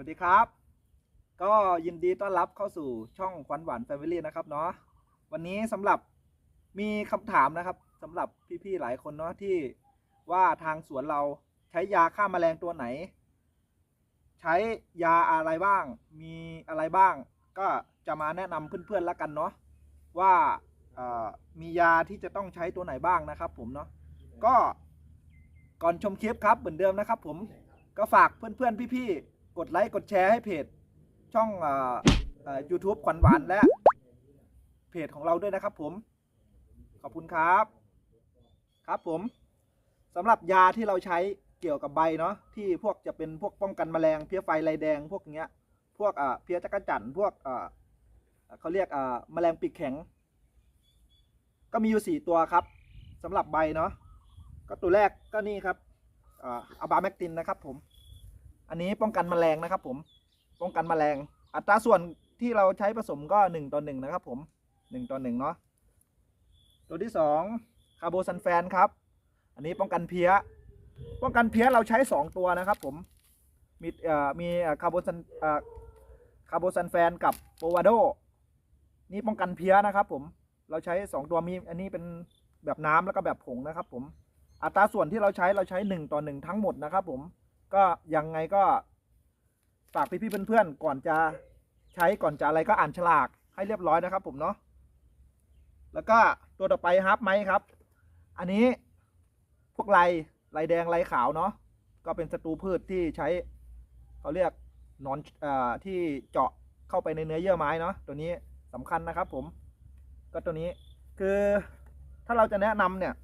วัสดีครับ ก็ยินดีต้อนรับเข้าสู่ช่องควันหวานแฟมิลี่นะครับเนาะวันนี้สำหรับมีคำถามนะครับสำหรับพี่ๆหลายคนเนาะที่ว่าทางสวนเราใช้ยาฆ่าแมลงตัวไหน ใช้ยาอะไรบ้าง มีอะไรบ้าง ก็จะมาแนะนำเพื่อนๆแล้วกันเนาะว่ามียาที่จะต้องใช้ตัวไหนบ้างนะครับ ผมเนาะก็ก่อนชมคลิปครับเหมือนเดิมนะครับ ผมก็ฝากเพื่อนๆพี่ๆ กดไลค์กดแชร์ให้เพจ ช่องยูทูบขวัญหวานและ เพจของเราด้วยนะครับผม ขอบคุณครับ ครับผมสำหรับยาที่เราใช้เกี่ยวกับใบเนาะที่พวกจะเป็นพวกป้องกันแมลงเพี้ยไฟลายแดงพวกเนี้ย พวกเพี้ยจักรจั่นพวกเขาเรียกแมลงปีกแข็ง ก็มีอยู่สี่ตัวครับสำหรับใบเนาะก็ตัวแรกก็นี่ครับอ่าอาบาแมกตินนะครับผม อันนี้ป้องกันแมลงนะครับ ผม ป้องกันแมลง อัตราส่วนที่เราใช้ผสมก็หนึ่งต่อหนึ่งนะครับ ผมหนึ่งต่อหนึ่งเนาะ ตัวที่สองคาร์โบซันแฟนครับ อันนี้ป้องกันเพี้ย ป้องกันเพี้ยเราใช้สองตัวนะครับ ผม มีเอ่อมีคาร์โบซันเอ่อคาร์โบซันแฟนกับโปวาโด นี่ป้องกันเพี้ยนะครับ ผม เราใช้สองตัวมีอันนี้เป็นแบบน้ำแล้วก็แบบผงนะครับ ผม อัตราส่วนที่เราใช้เราใช้หนึ่งต่อหนึ่งทั้งหมดนะครับ ผม ก็ยังไงก็ฝากพี่ๆเพื่อนๆก่อนจะใช้ก่อนจะอะไรก็อ่านฉลากให้เรียบร้อยนะครับ ผมเนาะแล้วก็ตัวต่อไปฮับไหมครับ อันนี้พวกไรไรแดงไรขาวเนาะก็เป็นศัตรูพืชที่ใช้เขาเรียกนอนเอ่อที่เจาะเข้าไปในเนื้อเยื่อไม้เนาะตัวนี้สำคัญนะครับ ผม ก็ตัวนี้คือถ้าเราจะแนะนำเนี่ย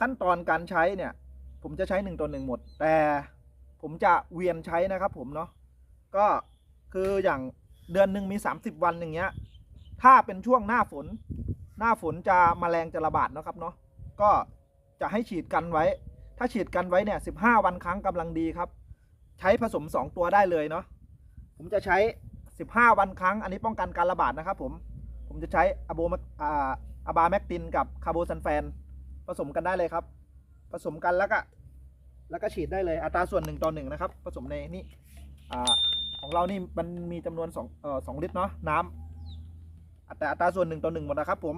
ขั้นตอนการใช้เนี่ย ผมจะใช้หนึ่งต่อหนึ่งหมด แต่ผมจะเวียนใช้นะครับผมเนาะก็คืออย่างเดือนหนึ่งมี 30 วันอย่างเงี้ย ถ้าเป็นช่วงหน้าฝน หน้าฝนจะมแมลงจะระบาดนะครับเนาะก็จะให้ฉีดกันไว้ ถ้าฉีดกันไว้เนี่ย15วันครั้งกำลังดีครับ ใช้ผสม 2 ตัวได้เลยเนาะผมจะใช้ 15 วันครั้ง อันนี้ป้องกันการระบาดนะครับผมผมจะใช้อะโบอาอะบาแมกตินกับคาร์โบซันแฟน ผสมกันได้เลยครับ ผสมกันแล้วก็แล้วก็ฉีดได้เลยอัตราส่วนหนึ่งต่อหนึ่งนะครับ ผสมในนี่อ่าของเรานี่มันมีจำนวนสองเอ่อสองลิตรเนาะน้ำแต่อัตราส่วนหนึ่งต่อหนึ่งหมดนะครับ ผม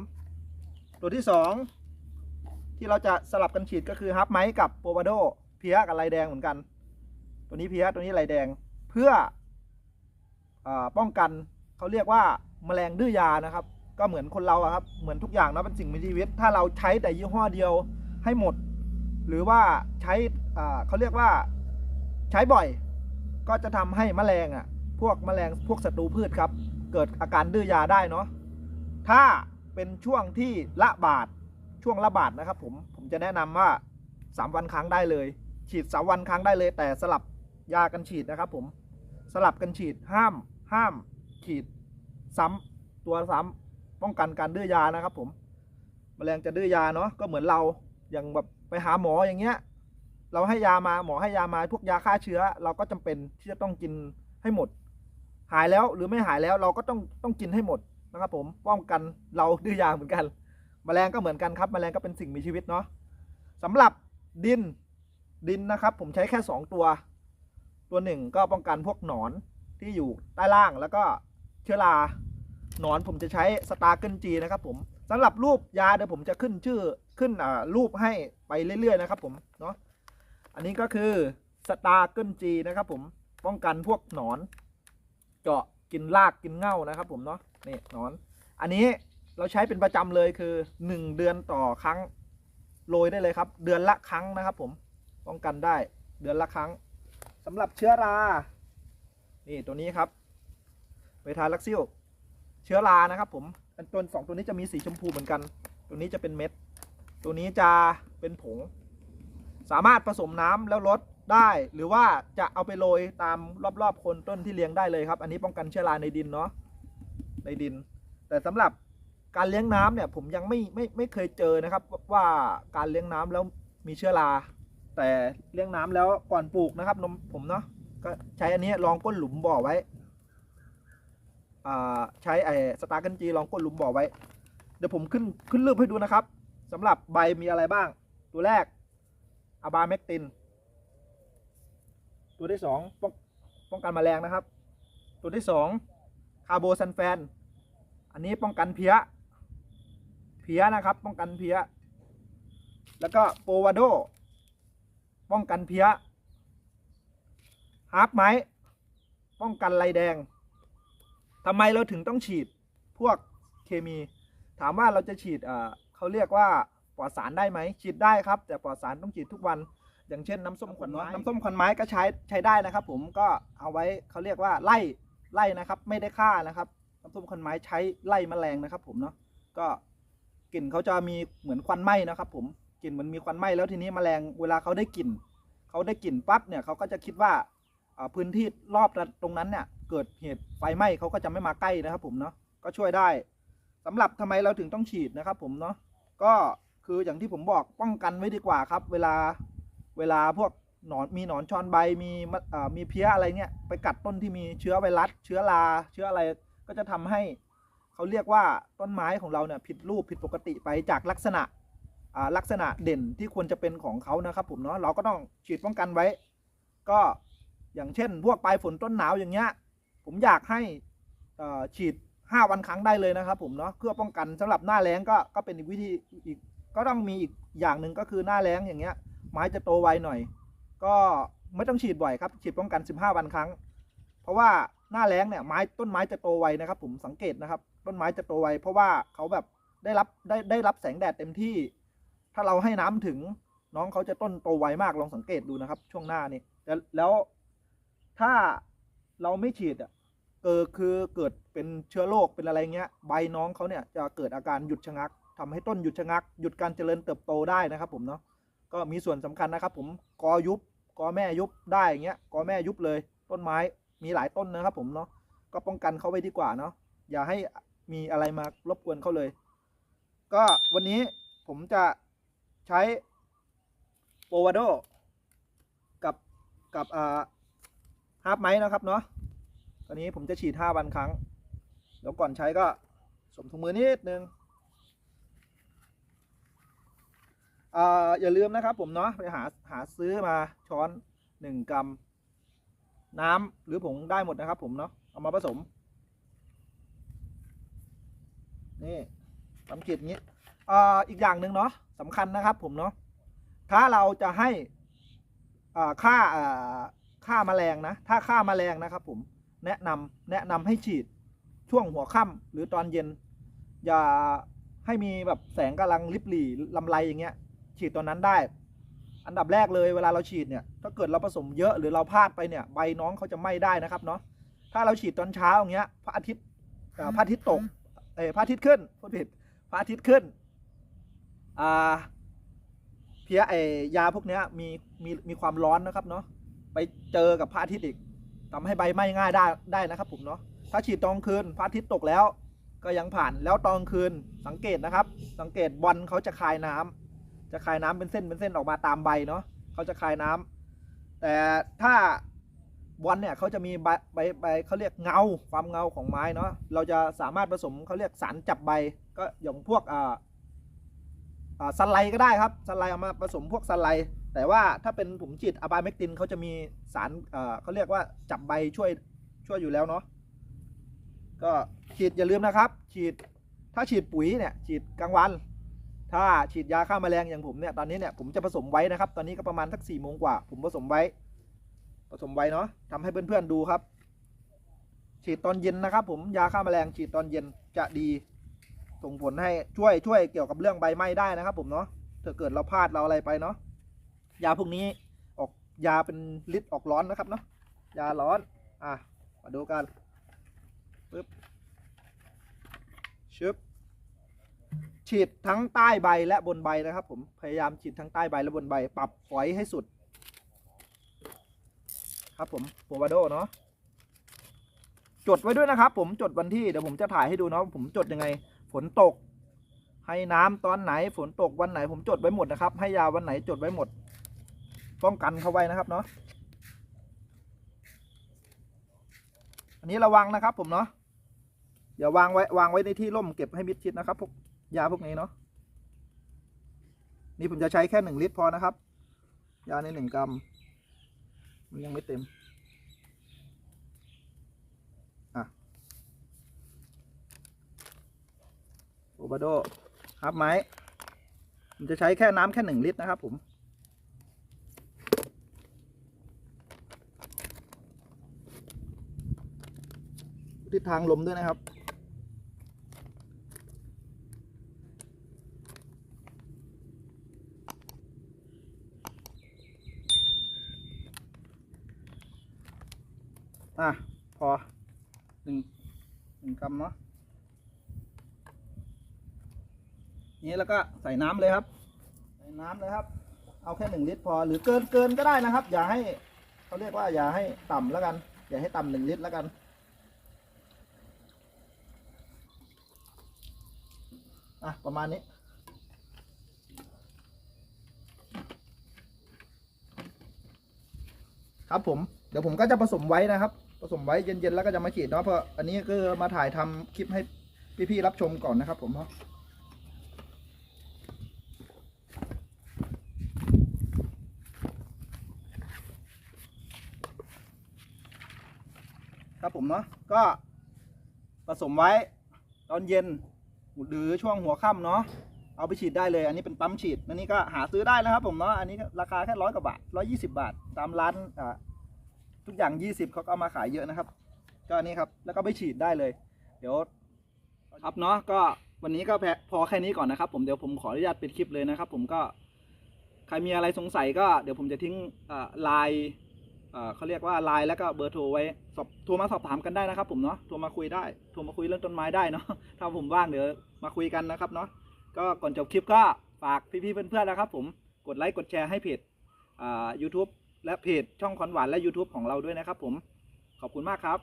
ตัวที่สองที่เราจะสลับกันฉีดก็คือฮับไม้กับโปวาโดเพียกับลายแดงเหมือนกัน ตัวนี้เพียตัวนี้ลายแดงเพื่ออป้องกันเขาเรียกว่าแมลงดื้อยานะครับ ก็เหมือนคนเราครับเหมือนทุกอย่างนะเป็นสิ่งมีชีวิต ถ้าเราใช้แต่ยี่ห้อเดียวให้หมด หรือว่าใช้เขาเรียกว่าใช้บ่อย ก็จะทำให้แมลงอะพวกแมลงพวกศัตรูพืชครับ เกิดอาการดื้อยาได้เนาะถ้าเป็นช่วงที่ระบาดช่วงระบาดนะครับ ผมผมจะแนะนำว่า 3 วันครั้งได้เลย ฉีด 3 วันครั้งได้เลย แต่สลับยากันฉีดนะครับ ผมสลับกันฉีดห้าม ห้าม ฉีดซ้ำตัวซ้ำป้องกันการดื้อยานะครับ ผม แมลงจะดื้อยาเนาะก็เหมือนเราอย่างแบบ ไปหาหมออย่างเงี้ย เราให้ยามาหมอให้ยามาพวกยาฆ่าเชื้อ เราก็จำเป็นที่จะต้องกินให้หมด หายแล้วหรือไม่หายแล้วเราก็ต้องต้องกินให้หมดนะครับ ผมป้องกันเราดื้อยาเหมือนกันแมลงก็เหมือนกันครับแมลงก็เป็นสิ่งมีชีวิตเนาะสำหรับดินดินนะครับ ผมใช้แค่ 2 ตัว ตัวหนึ่งก็ป้องกันพวกหนอนที่อยู่ใต้ล่างแล้วก็เชื้อราหนอนผมจะใช้สตาร์เกิลจีนะครับผม สำหรับรูปยาเดี๋ยวผมจะขึ้นชื่อขึ้นอ่ารูปให้ไปเรื่อยๆนะครับผมเนาะอันนี้ก็คือสตาร์เกิลจีนะครับผมป้องกันพวกหนอน เจาะกินรากกินเง่านะครับ ผมเนาะนี่หนอน อันนี้เราใช้เป็นประจำเลยคือ 1 เดือนต่อครั้งโรยได้เลยครับ เดือนละครั้งนะครับ ผมป้องกันได้ เดือนละครั้งสำหรับเชื้อรา นี่ตัวนี้ครับเวทาลักซิลเชื้อรานะครับ ผมันตัวสองตัวนี้จะมีสีชมพูเหมือนกัน ตัวนี้จะเป็นเม็ด ตัวนี้จะเป็นผง สามารถผสมน้ำแล้วลดได้หรือว่าจะเอาไปโรยตามรอบๆโคนต้นที่เลี้ยงได้เลยครับ อันนี้ป้องกันเชื้อราในดินเนาะในดิน แต่สำหรับการเลี้ยงน้ำเนี่ยผมยังไม่ไม่ไม่เคยเจอนะครับ ว่าการเลี้ยงน้ำแล้วมีเชื้อราแต่เลี้ยงน้ำแล้วก่อนปลูกนะครับนมผมเนาะก็ใช้อันนี้ลองก้นหลุมบ่อไว้ ใช้ไอ้สตาร์กันจีลองก้นหลุมบ่อไว้ เดี๋ยวผมขึ้นขึ้นรูปให้ดูนะครับสำหรับใบมีอะไรบ้าง ตัวแรกอะบาเมกติน ตัวที่สองป้องป้องกันแมลงนะครับ ตัวที่สองคาร์โบซันแฟน อันนี้ป้องกันเพี้ย เพี้ยนะครับ ป้องกันเพี้ย แล้วก็โปวาโด ป้องกันเพี้ยฮาร์ปไม้ ป้องกันไรแดง ทำไมเราถึงต้องฉีดพวกเคมี ถามว่าเราจะฉีดเอ่อเขาเรียกว่าปลอดสารได้ไหมฉีดได้ครับ แต่ปลอดสารต้องฉีดทุกวัน อย่างเช่นน้ำส้มขวัญไม้น้ำส้มขวัญไม้ก็ใช้ใช้ได้นะครับ ผมก็เอาไว้เขาเรียกว่าไล่ไล่นะครับ ไม่ได้ฆ่านะครับน้ำส้มขวัญไม้ใช้ไล่แมลงนะครับ ผมเนาะก็กลิ่นเขาจะมีเหมือนควันไหม้นะครับ ผมกลิ่นมันมีควันไหม้แล้วทีนี้แมลงเวลาเขาได้กลิ่นเขาได้กลิ่นปั๊บเนี่ยเขาก็จะคิดว่าอ่าพื้นที่รอบตรงนั้นเนี่ย เกิดเหตุไฟไหม้เขาก็จะไม่มาใกล้นะครับผมเนาะก็ช่วยได้สำหรับทำไมเราถึงต้องฉีดนะครับผมเนาะก็คืออย่างที่ผมบอกป้องกันไว้ดีกว่าครับ เวลาเวลาพวกหนอนมีหนอนชอนใบมีมีเพี้ยอะไรเงี้ยไปกัดต้นที่มีเชื้อไวรัสเชื้อราเชื้ออะไรก็จะทำให้เขาเรียกว่าต้นไม้ของเราเนี่ยผิดรูปผิดปกติไปจากลักษณะลักษณะเด่นที่ควรจะเป็นของเขานะครับผมเนาะเราก็ต้องฉีดป้องกันไว้ ก็อย่างเช่น พวกปลายฝนต้นหนาวอย่างเงี้ย ผมอยากให้ฉีด 5 วันครั้งได้เลยนะครับ ผมเนาะเพื่อป้องกันสำหรับหน้าแล้งก็ก็เป็นอีกวิธีอีกก็ต้องมีอีกอย่างหนึ่งก็คือหน้าแล้งอย่างเงี้ย ไม้จะโตไวหน่อย ก็ไม่ต้องฉีดบ่อยครับ ฉีดป้องกัน 15 วันครั้ง เพราะว่าหน้าแล้งเนี่ยไม้ต้นไม้จะโตไวนะครับ ผมสังเกตนะครับ ต้นไม้จะโตไวเพราะว่าเขาแบบได้รับได้ได้รับแสงแดดเต็มที่ ถ้าเราให้น้ำถึงน้องเขาจะต้นโตไวมากลองสังเกตดูนะครับ ช่วงหน้านี่แล้วแล้วถ้า เราไม่ฉีดอะเออคือเกิดเป็นเชื้อโรคเป็นอะไรเงี้ย ใบน้องเขาเนี่ยจะเกิดอาการหยุดชะงักทำให้ต้นหยุดชะงัก หยุดการเจริญเติบโตได้นะครับ ผมเนาะก็มีส่วนสำคัญนะครับ ผมกอยุบกอแม่ยุบได้อย่างเงี้ยกอแม่ยุบเลย ต้นไม้มีหลายต้นนะครับ ผมเนาะก็ป้องกันเขาไว้ดีกว่าเนาะอย่าให้มีอะไรมารบกวนเขาเลย ก็วันนี้ผมจะใช้โปวาโดกับกับอ่าฮาร์ปไม้นะครับเนาะ ตอนนี้ผมจะฉีด5วันครั้ง แล้วก่อนใช้ก็สวมถุงมือนิดนึงอ่าอย่าลืมนะครับผมเนาะไปหาหาซื้อมาช้อน1กรัมน้ำหรือผงได้หมดนะครับ ผมเนาะเอามาผสม นี่ทำฉีดอย่างนี้อ่าอีกอย่างหนึ่งเนาะสำคัญนะครับ ผมเนาะถ้าเราจะให้อ่าฆ่าอ่าฆ่าแมลงนะ ถ้าฆ่าแมลงนะครับ ผม แนะนำแนะนำให้ฉีดช่วงหัวค่ำหรือตอนเย็น อย่าให้มีแบบแสงกำลังริบหรี่ลำไรอย่างเงี้ย ฉีดตอนนั้นได้ อันดับแรกเลยเวลาเราฉีดเนี่ยถ้าเกิดเราผสมเยอะหรือเราพลาดไปเนี่ยใบน้องเขาจะไหม้ได้นะครับเนาะถ้าเราฉีดตอนเช้าอย่างเงี้ยพระอาทิตย์เอ่อพระอาทิตย์ตกเออพระอาทิตย์ขึ้นพูดผิดพระอาทิตย์ขึ้นอ่าเพี้ยไอยาพวกเนี้ยมีมีมีความร้อนนะครับเนาะไปเจอกับพระอาทิตย์อีก ทำให้ใบไหม้ง่ายได้ได้นะครับผมเนาะถ้าฉีดตอนคืนพระอาทิตย์ตกแล้ว ก็ยังผ่านแล้วตอนคืนสังเกตนะครับ สังเกตบอลเขาจะคายน้ำจะคายน้ำเป็นเส้นเป็นเส้นออกมาตามใบเนาะเขาจะคายน้ำแต่ถ้าบอลเนี่ยเขาจะมีใบใบใบเขาเรียกเงาความเงาของไม้เนาะเราจะสามารถผสมเขาเรียกสารจับใบก็อย่างพวกอ่า สไลด์ก็ได้ครับสไลด์เอามาผสมพวกสไลด์แต่ว่าถ้าเป็นผมฉีดอะบายเมกตินเขาจะมีสารเขาเรียกว่าจับใบช่วยช่วยอยู่แล้วเนาะก็ฉีดอย่าลืมนะครับ ฉีดถ้าฉีดปุ๋ยเนี่ยฉีดกลางวัน ถ้าฉีดยาฆ่าแมลงอย่างผมเนี่ยตอนนี้เนี่ยผมจะผสมไว้นะครับ ตอนนี้ก็ประมาณสักสี่โมงกว่า ผมผสมไว้ ผสมไว้เนาะทำให้เพื่อนๆดูครับ ฉีดตอนเย็นนะครับ ผมยาฆ่าแมลงฉีดตอนเย็นจะดี ส่งผลให้ช่วยช่วยเกี่ยวกับเรื่องใบไหม้ได้นะครับ ผมเนาะถ้าเกิดเราพลาดเราอะไรไปเนาะยาพวกนี้ออกยาเป็นฤทธิ์ออกร้อนนะครับเนาะยาร้อนอะมาดูกันปึ๊บชึบฉีดทั้งใต้ใบและบนใบนะครับ ผมพยายามฉีดทั้งใต้ใบและบนใบ ปรับฝอยให้สุด ครับผมโปวาโดเนาะจดไว้ด้วยนะครับ ผมจดวันที่เดี๋ยวผมจะถ่ายให้ดูเนาะผมจดยังไง ฝนตก ให้น้ำตอนไหนฝนตกวันไหนผมจดไว้หมดนะครับ ให้ยาวันไหนจดไว้หมด ป้องกันเขาไว้นะครับเนาะอันนี้ระวังนะครับผมเนาะอย่าวางไว้วางไว้ในที่ร่มเก็บให้มิดชิดนะครับพวกยาพวกนี้เนาะนี่ผมจะใช้แค่หนึ่งลิตรพอนะครับ ยาในหนึ่งกรัมมันยังไม่เต็ม โอบาโดฮับไม้ผมจะใช้แค่น้ำแค่หนึ่งลิตรนะครับผมทิศทางลมด้วยนะครับ อะ พอหนึ่งหนึ่งกำเนาะ นี้แล้วก็ใส่น้ำเลยครับ ใส่น้ำเลยครับ เอาแค่หนึ่งลิตรพอหรือเกินเกินก็ได้นะครับ อย่าให้เขาเรียกว่าอย่าให้ต่ำแล้วกัน อย่าให้ต่ำหนึ่งลิตรแล้วกันอะประมาณนี้ครับผมเดี๋ยวผมก็จะผสมไว้นะครับ ผสมไว้เย็นๆแล้วก็จะมาฉีดเนาะเพราะอันนี้ก็มาถ่ายทำคลิปให้พี่ๆรับชมก่อนนะครับผมเนาะครับผ มเนาะก็ผสมไว้ ตอนเย็นหรือช่วงหัวค่ำเนาะเอาไปฉีดได้เลย อันนี้เป็นปั๊มฉีดอันนี้ก็หาซื้อได้นะครับผมเนาะอันนี้ราคาแค่ร้อยกว่าบาทร้อยี่สิบาท ตามร้านอ่าทุกอย่างยี่สิบเขาก็เอามาขายเยอะนะครับ ก็อันนี้ครับแล้วก็ไปฉีดได้เลย เดี๋ยวครับเนาะก็วันนี้ก็พพอแค่นี้ก่อนนะครับ ผมเดี๋ยวผมขออนุญาตปิดคลิปเลยนะครับ ผมก็ใครมีอะไรสงสัยก็เดี๋ยวผมจะทิ้งไลน์ เขาเรียกว่าไลน์แล้วก็เบอร์โทรไว้สอบโทรมาสอบถามกันได้นะครับ ผมเนาะโทรมาคุยได้โทรมาคุยเรื่องต้นไม้ได้เนาะถ้าผมว่างเดี๋ยวมาคุยกันนะครับเนาะก็ก่อนจบคลิปก็ฝากพี่ๆเพื่อนๆนะครับ ผมกดไลค์กดแชร์ให้เพจอ่า YouTube และเพจช่องคอนหวานและ YouTube ของเราด้วยนะครับ ผมขอบคุณมากครับ